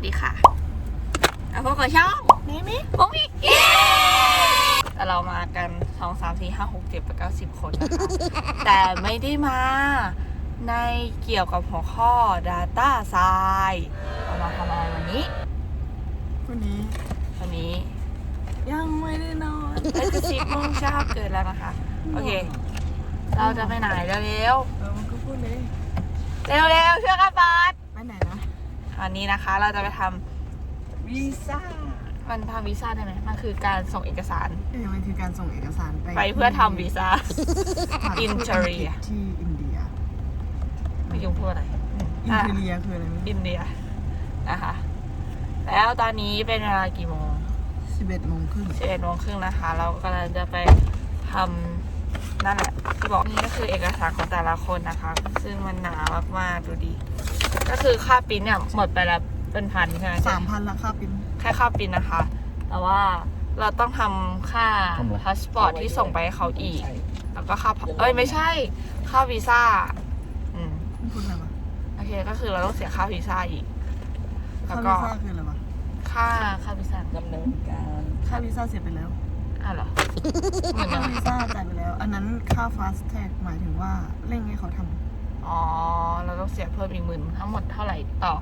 วัสดีค่ะเอาพบกับช่องนี่มิพวกมิเย้แต่เรามากันสองสามสี่ห้าหกเจ็ดแปดเก้าสิบคนนะคะแต่ไม่ได้มา ในเกี่ยวกับหัวข้อ Data Science เรามาทำอะไรวันนี้ วันนี้วันนี้ ยังไม่ได้นอนเอ้ยจะสิบโมงเช้าเกินแล้วนะคะ โอเค เราจะไปไหนเร็วเออมันก็พูดเลยๆเร็วๆช่วยกันบอดไปไหนนะ วันนี้นะคะเราจะไปทำวีซ่ามันทำวีซ่าได้ไหมมันคือการส่งเอกสารเออมันคือการส่งเอกสารไปไปเพื่อทำวีซ่าสถานทูต Interior ที่อินเดียไม่ยุ่งพูดอะไรอินอะเทเรียคืออะไรไม่อินเดียนะคะ แล้วตอนนี้เป็นเวลากี่โมงสิบเอ็ดโมงครึ่ง11โมงครึ่งนะคะ เรากำลังจะไปทำนั่นแหละที่บอกนี่ก็คือเอกสารของแต่ละคนนะคะ ซึ่งมันหนามากๆดูดี ก็คือค่าปริ้นเนี่ยหมดไปแล้วเป็นพันใช่ไหมสามพันละค่าปินแค่ค่าปริ้นนะคะ แต่ว่าเราต้องทำค่าพาสปอร์ตที่ส่งไปให้เขาอีก แล้วก็ค่าเอ้ยไม่ใช่ ค่าวีซ่าอืมพูดอะไรวะโอเคก็คือเราต้องเสียค่าวีซ่าอีก แล้ค่าวก็วีซ่าคืออะไรวะค่าค่าวีซ่าดำเนินการค่าวีซ่าเสียไปแล้วอ้าวเหรอเหมือนค่ากันวีซ่าจ่ายไปแล้ว อันนั้นค่า fast tag หมายถึงว่าเร่งให้เขาท อ๋อ เราต้องเสียเพิ่มอีกหมื่นทั้งหมดเท่าไหร่ต่อ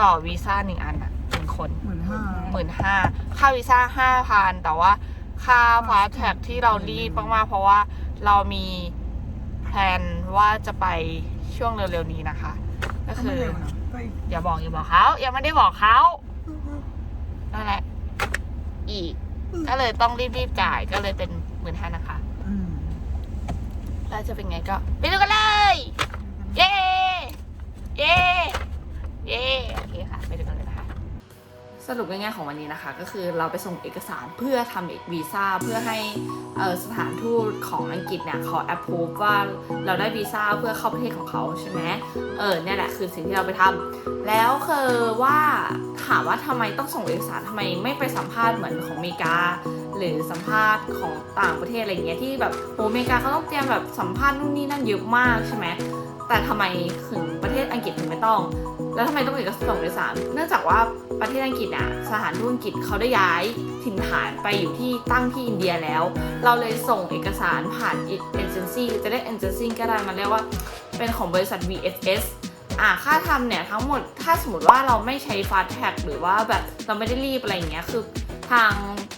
ต่อวีซ่าหนึ่งอันอะหนึ่งคนำหมื่นห้าหมื่นห้าค่าวีซ่าห้าพันแต่ว่าค่าฟาสแท็กที่เรารีบมากๆเพราะว่าเรามีแพลนว่าจะไปช่วงเร็วๆนี้นะคะ ก็ก็คืไม่อเร็วนะก็อีกอย่าบอกอย่าบอกเขายังไม่ได้บอกเขานั่นแหละ อีก ก็เลยต้องรีบๆจ่ายก็เลยเป็นหมื่นห้านะคะอืมแล้วจะเป็นไงก็ ไปดูกันเลย เย้ เย้ เย้ โอเคค่ะ ไปดูกันเลยนะคะ สรุปง่ายๆของวันนี้นะคะ ก็คือเราไปส่งเอกสารเพื่อทำวีซ่าเพื่อให้สถานทูตของอังกฤษเนี่ยขอ approve ว่าเราได้วีซ่าเพื่อเข้าประเทศของเขาใช่ไหมเออเนี่ยแหละคือสิ่งที่เราไปทำแล้วคือว่าถามว่าทำไมต้องส่งเอกสารทำไมไม่ไปสัมภาษณ์เหมือนของอเมริกาหรือสัมภาษณ์ของต่างประเทศอะไรเงี้ยที่แบบโหอเมริกาเขาต้องเตรียมแบบสัมภาษณ์นู่นนี่นั่นเยอะมากใช่ไหม แต่ทำไมถึงประเทศอังกฤษถึงไม่ต้อง แล้วทำไมต้องเอกสารส่งเอกสารเนื่องจากว่าประเทศอังกฤษน่ะสถานทูตอังกฤษเขาได้ย้ายถิ่นฐานไปอยู่ที่ตั้งที่อินเดียแล้ว เราเลยส่งเอกสารผ่านเอเจนซี่จะได้เอเจนซี่ก็ได้มันเรียกว่าเป็นของบริษัท VFS อ่าค่าทำเนี่ยทั้งหมดถ้าสมมติว่าเราไม่ใช้ fast track หรือว่าแบบเราไม่ได้รีบอะไรอย่างเงี้ยคือทาง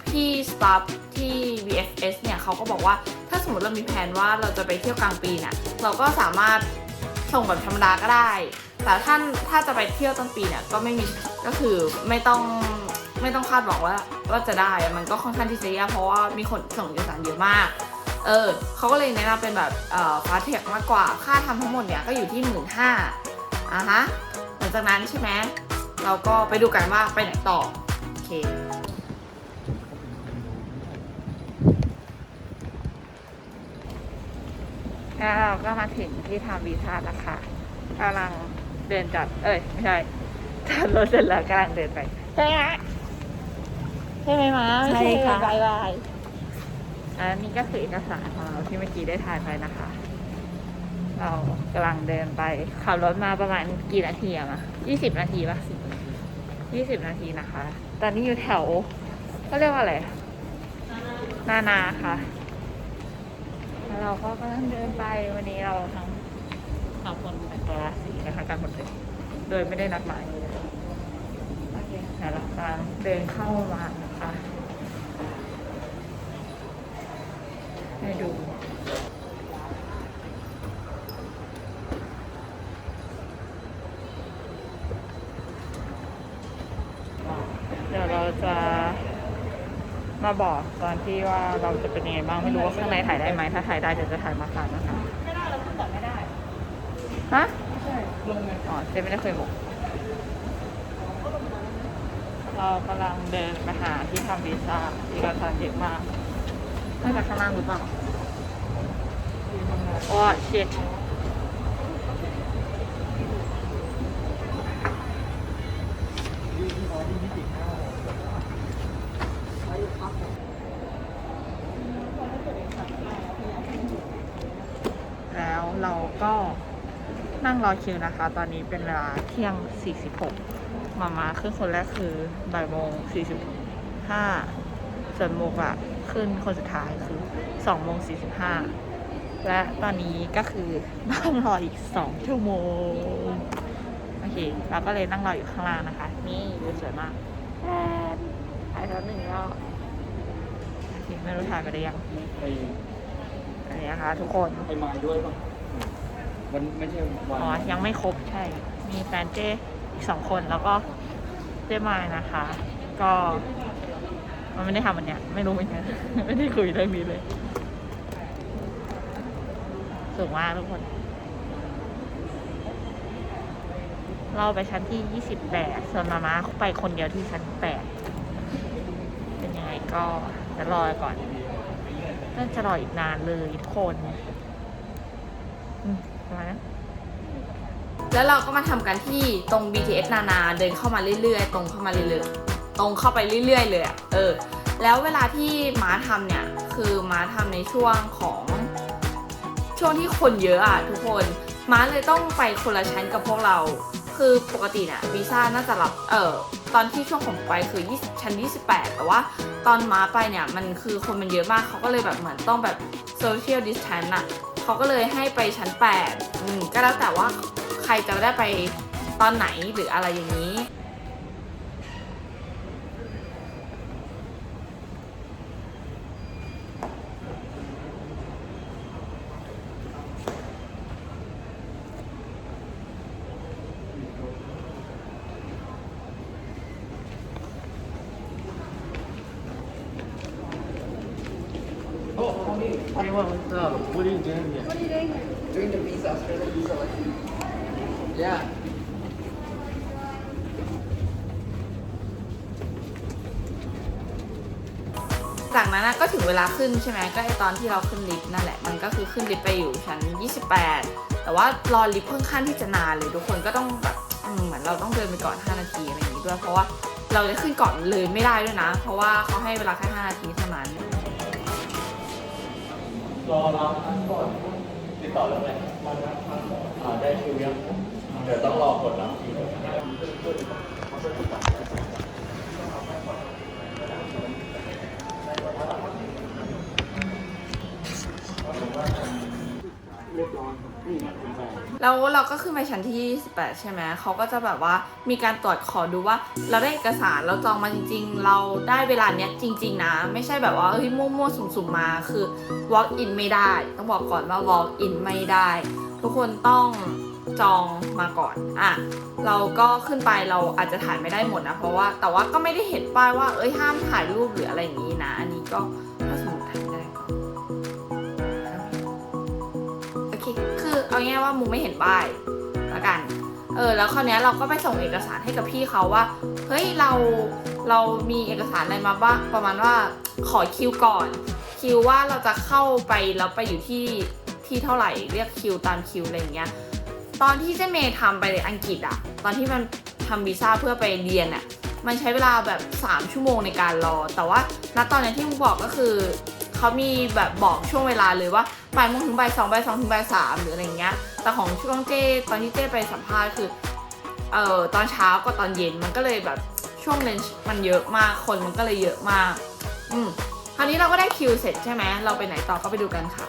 พี่สตาฟที่ VFS เนี่ยเขาก็บอกว่าถ้าสมมติเรามีแผนว่าเราจะไปเที่ยวกลางปีเนี่ยเราก็สามารถ ส่งแบบธรรมดาก็ได้ แต่ท่านถ้าจะไปเที่ยวต้นปีเนี่ยก็ไม่มีก็คือไม่ต้องไม่ต้องคาดหวังว่าว่าจะได้มันก็ค่อนข้างที่จะยากเพราะว่ามีคนส่งเอกสารเยอะมาก เออเขาก็เลยแนะนำเป็นแบบเอ่อฟาเทคมากกว่าค่าทำทั้งหมดเนี่ยก็อยู่ที่หมื่นห้าอะฮะหลังจากนั้นใช่ไหมเราก็ไปดูกันว่าไปไหนต่อโอเค แล้วเราก็มาถึงที่ทำวีซ่าแล้วค่ะกำลังเดินจัด เอ้ย ไม่ใช่จัดรถเสร็จแล้วกำลังเดินไปใช่ไหมใช่ไหมมาใช่ค่ะบายบายอันนี้ก็คือเอกสารของเราที่เมื่อกี้ได้ถ่ายไปนะคะ เรากำลังเดินไปขับรถมาประมาณกี่นาทีอะมายี่สิบนาทีปะยี่สิบนาทีนะคะ ตอนนี้อยู่แถว ก็เรียกว่าอะไร นานาค่ะแล้ว เราก็กำลังเดินไปวันนี้เราทั้งสามคนแต่งตัวราศีนะคะการหมดเลยโดยไม่ได้นัดหมายโอเคเดี๋ยวเรากำลังเดินเข้ามานะคะให้ดูเดี๋ยวเราจะมาบอก อนที่ว่าเราจะเป็นยังไงบ้างไม่รู้ว่าข้างในถ่ายได้ไหมถ้าถ่ายได้เดี๋ยวจะถ่ายมาฝากนะคะไม่ได้เราพูดก่อนไม่ได้ฮะใช่ลงไงอ๋อเจ๊ไม่ได้เคยบอกเรากำลังเดินไปหาที่ทำวีซ่าที่กระทันเยอะมากน่าจะข้างล่างหรือเปล่าโอ้ชิตแล้วเรา ก็นั่งรอคิวนะคะ ตอนนี้เป็นเวลาเที่ยง 46 มามาขึ้นคนแรกคือบ่ายโมงสี่สิบห้าส่วนโมกอะขึ้นคนสุดท้ายคือสองโมงสี่สิบห้าและตอนนี้ก็คือนั่งรออีกสองชั่วโมง โอเค เราก็เลยนั่งรออยู่ข้างล่างนะคะ นี่วิวสวยมากแอนถ่ายแล้วหนึ่งรอบโอเคไม่รู้ถ่ายไปได้ยังไปอันนี้นะคะทุกคนไปมาด้วยป่ะ มันไม่ใช่วันอ๋อ ยังไม่ครบใช่ มีแฟนเจ้อีกสองคนแล้วก็เจ้มายนะคะ ก็มันไม่ได้ทำอันเนี้ยไม่รู้เหมือนกันไม่ได้คุยเรื่องนี้เลยสูงมากทุกคน เราไปชั้นที่ยี่สิบแปดส่วนมาม่าไปคนเดียวที่ชั้นแปดเป็นยังไงก็จะรอก่อนน่าจะรออีกนานเลยทุกคนอื มประมาณนั้นแล้วเราก็มาทำกันที่ตรง BTS นานาเดินเข้ามาเรื่อยๆ ตรงเข้ามาเรื่อยๆ ตรงเข้าไปเรื่อยๆ เลยอะเออ แล้วเวลาที่ม้าทำเนี่ย คือม้าทำในช่วงของช่วงที่คนเยอะอะทุกคน ม้าเลยต้องไปคนละชั้นกับพวกเรา คือปกติเนี่ยวีซ่าน่าจะรับ เออตอนที่ช่วงของไปคือ20ชั้น 28 แต่ว่าตอนม้าไปเนี่ย มันคือคนมันเยอะมากเขาก็เลยแบบเหมือนต้องแบบ social distance อะ เขาก็เลยให้ไปชั้น8อืมก็แล้วแต่ว่าใครจะได้ไปตอนไหนหรืออะไรอย่างนี้ Hey, what's up? What are you doing here? Doing the visa, Australian visa like Yeah. จากนั้นนะก็ถึงเวลาขึ้นใช่ไหมก็ไอตอนที่เราขึ้นลิฟต์นั่นแหละ มันก็คือขึ้นลิฟต์ไปอยู่ชั้น 28 แต่ว่ารอลิฟต์ค่อนข้างที่จะนานเลยทุกคนก็ต้องแบบอืมเหมือนเราต้องเดินไปก่อน 5 นาทีอะไรอย่างนี้ด้วยเพราะว่าเราจะขึ้นก่อนเลยไม่ได้ด้วยนะ เพราะว่าเขาให้เวลาแค่ 5 นาทีเท่านั้น รอรับทั้งหมดติดต่อแล้วไหมอ่าได้คิวยังเดี๋ยวต้องรอกดรับคิว แล้วเราก็ขึ้นไปชั้นที่ 18 ใช่ไหม เขาก็จะแบบว่ามีการตรวจขอดูว่า เราได้เอกสารเราจองมาจริง ๆ เราได้เวลาเนี้ยจริง ๆ นะ ไม่ใช่แบบว่าเฮ้ยมั่วๆสุ่มๆมาคือ walk in ไม่ได้ ต้องบอกก่อนว่า walk in ไม่ได้ ทุกคนต้องจองมาก่อน อะ เราก็ขึ้นไปเราอาจจะถ่ายไม่ได้หมดนะ เพราะว่าแต่ว่าก็ไม่ได้เห็นป้ายว่า เอ้ยห้ามถ่ายรูปหรืออะไรอย่างนี้นะ อันนี้ก็ เอาง่ายว่ามูไม่เห็นป้ายละกัน เออ แล้วคราวนี้เราก็ไปส่งเอกสารให้กับพี่เขาว่า เฮ้ย เรา เรามีเอกสารอะไรมาบ้าง ประมาณว่าขอคิวก่อน คิวว่าเราจะเข้าไปแล้วไปอยู่ที่ที่เท่าไหร่เรียกคิวตามคิวอะไรอย่างเงี้ย ตอนที่เจเมย์ทำไปในอังกฤษอะตอนที่มันทำวีซ่าเพื่อไปเรียนอะมันใช้เวลาแบบ 3 ชั่วโมงในการรอ แต่ว่าณตอนนี้ที่มึงบอกก็คือเขามีแบบบอกช่วงเวลาเลยว่า บ่ายโมงถึงบ่ายสองบ่ายสองถึงบ่ายสามหรืออะไรเงี้ย แต่ของช่วงเจ้ตอนที่เจ้ไปสัมภาษณ์คือเอ่อตอนเช้ากับตอนเย็นมันก็เลยแบบช่วงเลนมันเยอะมากคนมันก็เลยเยอะมาก อืมคราวนี้เราก็ได้คิวเสร็จใช่ไหมเราไปไหนต่อก็ไปดูกันค่ะ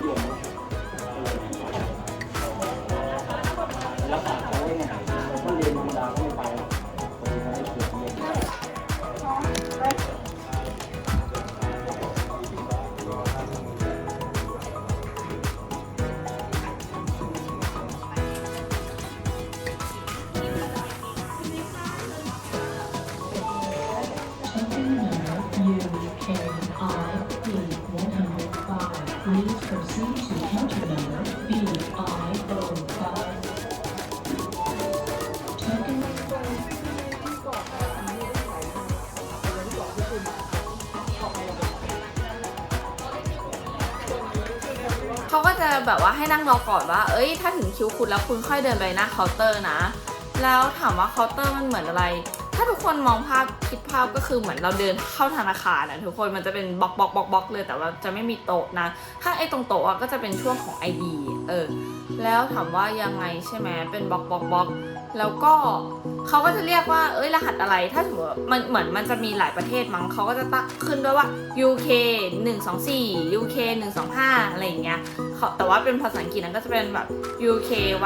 แบบว่าให้นั่งรอก่อนว่า เอ้ย ถ้าถึงคิวคุณแล้วคุณค่อยเดินไปหน้าเคาน์เตอร์นะ แล้วถามว่าเคาน์เตอร์มันเหมือนอะไร ถ้าทุกคนมองภาพคิดภาพก็คือเหมือนเราเดินเข้าธนาคารนะทุกคนมันจะเป็นบล็อกบล็อกบล็อกบล็อกเลยแต่ว่าจะไม่มีโต๊ะนะถ้าไอ้ตรงโต๊ะอะก็จะเป็นช่วงของ ID เออ แล้วถามว่ายังไงใช่ไหมเป็นบล็อกบล็อกบล็อก แล้วก็เขาก็จะเรียกว่า เอ้ยรหัสอะไร ถ้าสมมติว่ามันเหมือนมันจะมีหลายประเทศมั้งเขาก็จะตั้งขึ้นด้วยว่า UK 124 UK 125 อะไรอย่างเงี้ยเขาแต่ว่าเป็นภาษาอังกฤษนั้นก็จะเป็นแบบ UK 1 2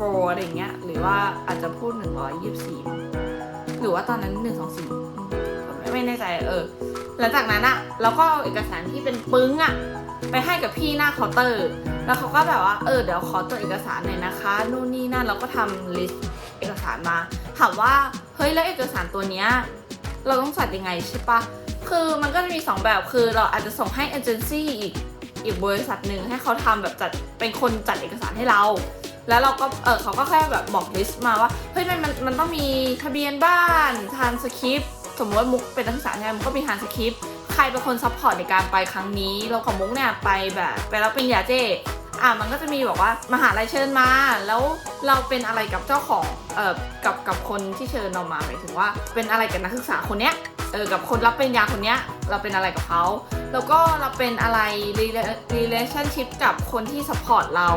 4 อะไรอย่างเงี้ย หรือว่าอาจจะพูด 124 หรือว่าตอนนั้น 124 ไม่แน่ใจ เออ หลังจากนั้นอะเราก็เอาเอกสารที่เป็นปึ้งอะ ไปให้กับพี่หน้าเคาน์เตอร์ แล้วเขาก็แบบว่า เออ เดี๋ยวขอตัวเอกสารหน่อยนะคะ นู่นนี่นั่น เราก็ทำลิสต์เอกสารมา ถามว่า เฮ้ย แล้วเอกสารตัวเนี้ย เราต้องจัดยังไงใช่ปะ คือมันก็จะมี 2 แบบ คือเราอาจจะส่งให้เอเจนซี่อีก อีกบริษัทหนึ่งให้เขาทำแบบจัด เป็นคนจัดเอกสารให้เรา แล้วเราก็ เออเขาก็แค่แบบบอกลิสต์มาว่า เฮ้ย มัน มันมันต้องมีทะเบียนบ้านทานสคริปสมมติว่ามุกเป็นนักศึกษาใช่ไหมมุกก็มีทานสคริป รเป็นคนซัพพอร์ตในการไปครั้งนี้ เราของมุกเนี่ยไปแบบไปรับปริญญาเจอะมันก็จะมีบอกว่ามหาลัยเชิญมา แล้วเราเป็นอะไรกับเจ้าของเอ่อกับกับคนที่เชิญเรามาหมายถึงว่าเป็นอะไรกับนักศึกษาคนเนี้ยเออกับคนรับปริญญาคนเนี้ยเราเป็นอะไรกับเขาแล้วก็เราเป็นอะไร rela- relationship กับคนที่ support เรา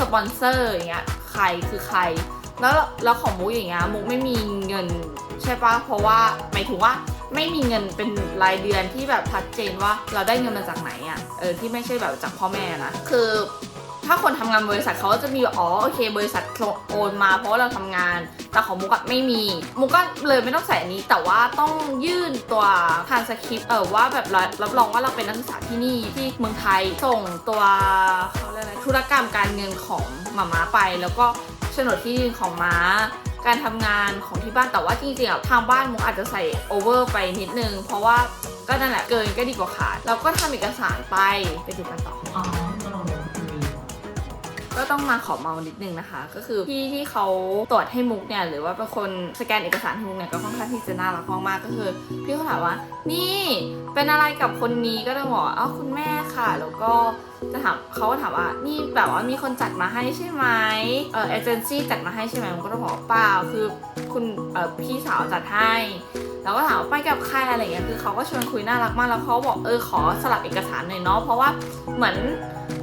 สปอนเซอร์อย่างเงี้ยใครคือใคร แล้วแล้วของมุกอย่างเงี้ยมุกไม่มีเงินใช่ปะเพราะว่าหมายถึงว่า ไม่มีเงินเป็นรายเดือนที่แบบชัดเจนว่าเราได้เงินมาจากไหนอะ่ะเออที่ไม่ใช่แบบจากพ่อแม่นะคือถ้าคนทำงานบริษัทเขาก็จะมีอ๋อโอเค บริษัทโอนมาเพราะเราทำงาน แต่ของมุกไม่มี มุกก็เลยไม่ต้องใส่อันนี้ แต่ว่าต้องยื่นตัวทานสคริปต์เออว่าแบบรับรองว่าเราเป็นนักศึกษาที่นี่ที่เมืองไทยส่งตัวเขาเรียกอะไรธุรกรรมการเงินของหมาม้าไป แล้วก็โฉนดที่ดินของม้า การทำงานของที่บ้านแต่ว่าจริงๆอะทางบ้านมุกอาจจะใส่โอเวอร์ไปนิดนึง เพราะว่าก็นั่นแหละเกินก็ดีกว่าขาดเราก็ทำเอกสารไปไปดูกันต่อ ก็ต้องมาขอเมานิดนึงนะคะ ก็คือพี่ที่เขาตรวจให้มุกเนี่ยหรือว่าเป็นคนสแกนเอกสารให้มุกเนี่ยก็ค่อนข้างที่จะน่ารักมากก็คือ พี่เขาถามว่า นี่เป็นอะไรกับคนนี้ก็ต้องบอกว่าอ้าวคุณแม่ค่ะ แล้วก็จะถามเขาก็ถามว่านี่แบบว่ามีคนจัดมาให้ใช่ไหมเออเอเจนซี่จัดมาให้ใช่ไหมมุกก็ต้องบอกเปล่าคือคุณเออพี่สาวจัดให้ แล้วก็ถามว่าไปกับใครอะไรเงี้ยคือเขาก็ชวนคุยน่ารักมากแล้วเขาบอกเออขอสลับเอกสารหน่อยเนาะเพราะว่าเหมือน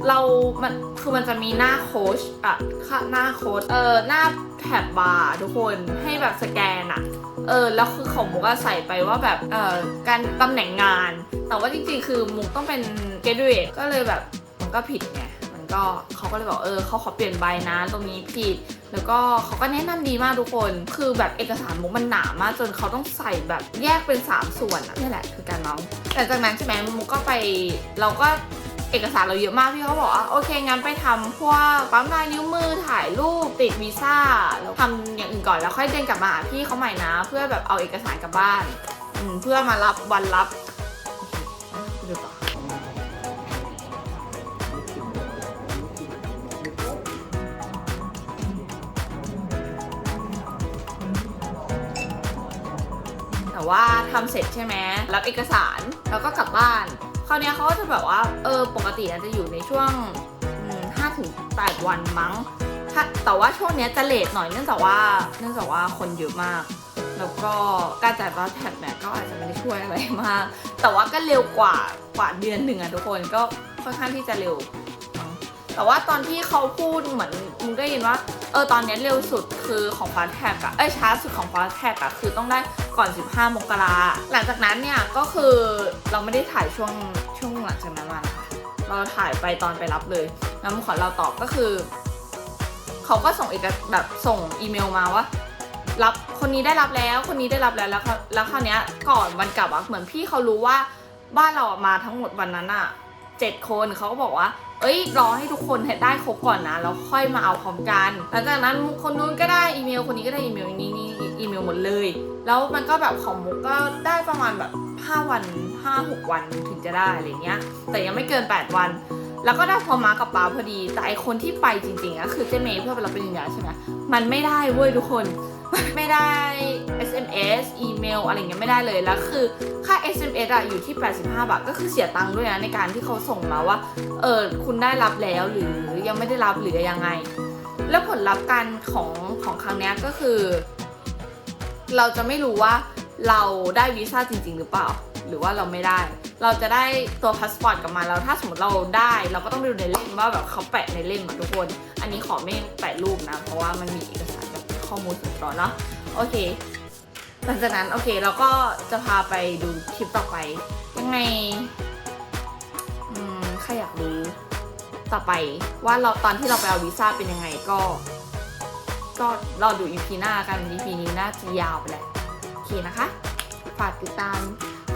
เรา มันคือมันจะมีหน้าโค้ชอะหน้าโค้ชเออหน้าแท็บบาร์ทุกคนให้แบบสแกนอะเออแล้วคือของมุกอะใส่ไปว่าแบบเออการตำแหน่งงาน แต่ว่าจริงๆ คือมุกต้องเป็น graduate ก็เลยแบบมันก็ผิดไง ก็เขาก็เลยบอกเออเขาขอเปลี่ยนใบนะตรงนี้ผิด แล้วก็เขาก็แนะนำดีมากทุกคน คือแบบเอกสารมุกมันหนามาก จนเขาต้องใส่แบบแยกเป็น 3 ส่วนนี่แหละคือการเมาส์แต่จากนั้นใช่ไหมมุกก็ไปเราก็เอกสารเราเยอะมากพี่เขาบอกว่าโอเคงั้นไปทำพวกปั๊มลายนิ้วมือถ่ายรูปติดวีซ่าแล้วทำอย่างอื่นก่อนแล้วค่อยเดินกลับมาหาพี่เขาใหม่นะ เพื่อแบบเอาเอกสารกลับบ้านเพื่อมารับวันรับ แต่ว่าทำเสร็จใช่ไหมรับเอกสารแล้วก็กลับบ้านคราวเนี้ยเขาก็จะแบบว่าเออปกติจะอยู่ในช่วงห้าถึงแปดวันมั้งแต่ว่าช่วงเนี้ยจะเลทหน่อยเนื่องจากว่าเนื่องจากว่าคนเยอะมาก แล้วก็การจ่ายบัตแท็บเนี่ยก็อาจจะไม่ได้ช่วยอะไรมาก แต่ว่าก็เร็วกว่ากว่าเดือนหนึ่งอะทุกคนก็ค่อนข้างที่จะเร็ว แต่ว่าตอนที่เขาพูดเหมือนมึงได้ยินว่าเออตอนเนี้ยเร็วสุดคือของฟาสแท็กอะเอ้ยช้าสุดของฟาสแท็กอะคือต้องได้ ก่อน 15 มกราหลังจากนั้นเนี่ยก็คือเราไม่ได้ถ่ายช่วงช่วงหลังจากนั้นมานะคะเราถ่ายไปตอนไปรับเลยแล้วมุกขอเราตอบก็คือเขาก็ส่งเอกแบบส่งอีเมลมาว่ารับคนนี้ได้รับแล้วคนนี้ได้รับแล้วแล้วแล้วคราวเนี้ยก่อนวันกลับอะเหมือนพี่เขารู้ว่าบ้านเราอะมาทั้งหมดวันนั้นอะ เจ็ดคนเขาก็บอกว่า เอ้ยรอให้ทุกคนได้ครบก่อนนะแล้วค่อยมาเอาพร้อมกันหลังจากนั้นคนนู้นก็ได้อีเมลคนนี้ก็ได้อีเมลนี้นี่อีเมลหมดเลย แล้วมันก็แบบของมุกก็ได้ประมาณแบบ5วัน5 6 วันถึงจะได้อะไรเงี้ย แต่ยังไม่เกิน 8 วัน แล้วก็ได้พอมากับป้าพอดี แต่ไอคนที่ไปจริงๆอะคือเจเมย์เพื่อไปรับปริญญาใช่ไหมมันไม่ได้เว้ยทุกคน ไม่ได้ SMS อีเมลอะไรเงี้ยไม่ได้เลย แล้วคือค่า SMS อะอยู่ที่ 85 บาท ก็คือเสียตังค์ด้วยนะในการที่เขาส่งมาว่า เออคุณได้รับแล้วหรือยังไม่ได้รับหรือยังไง แล้วผลลัพธ์การของของครั้งนี้ก็คือ เราจะไม่รู้ว่าเราได้วีซ่าจริง ๆ หรือเปล่า หรือว่าเราไม่ได้ เราจะได้ตัวพาสปอร์ตกลับมาแล้ว ถ้าสมมติเราได้ เราก็ต้องไปดูในเล่มว่าแบบเขาแปะในเล่มอะทุกคน อันนี้ขอไม่แปะรูปนะ เพราะว่ามันมีเอกสาร ข้อมูลส่วนตัวเนาะโอเค หลังจากนั้นโอเคเราก็จะพาไปดูคลิปต่อไป ยังไงอืมใครอยากรู้ต่อไปว่าเราตอนที่เราไปเอาวีซ่าเป็นยังไงก็ ก็รอดู EP หน้ากัน EP นี้น่าจะยาวไปแหละโอเคนะคะ ฝากติดตาม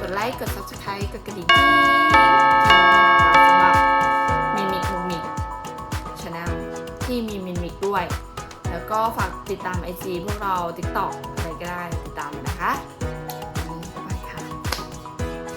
กดไลค์กด subscribe กดกระดิ่งสำหรับมิมิกมุมิกช anel ที่มีมิมิกด้วย ก็ฝากติดตาม IG พวกเรา TikTok อะไรก็ได้ติดตามนะคะ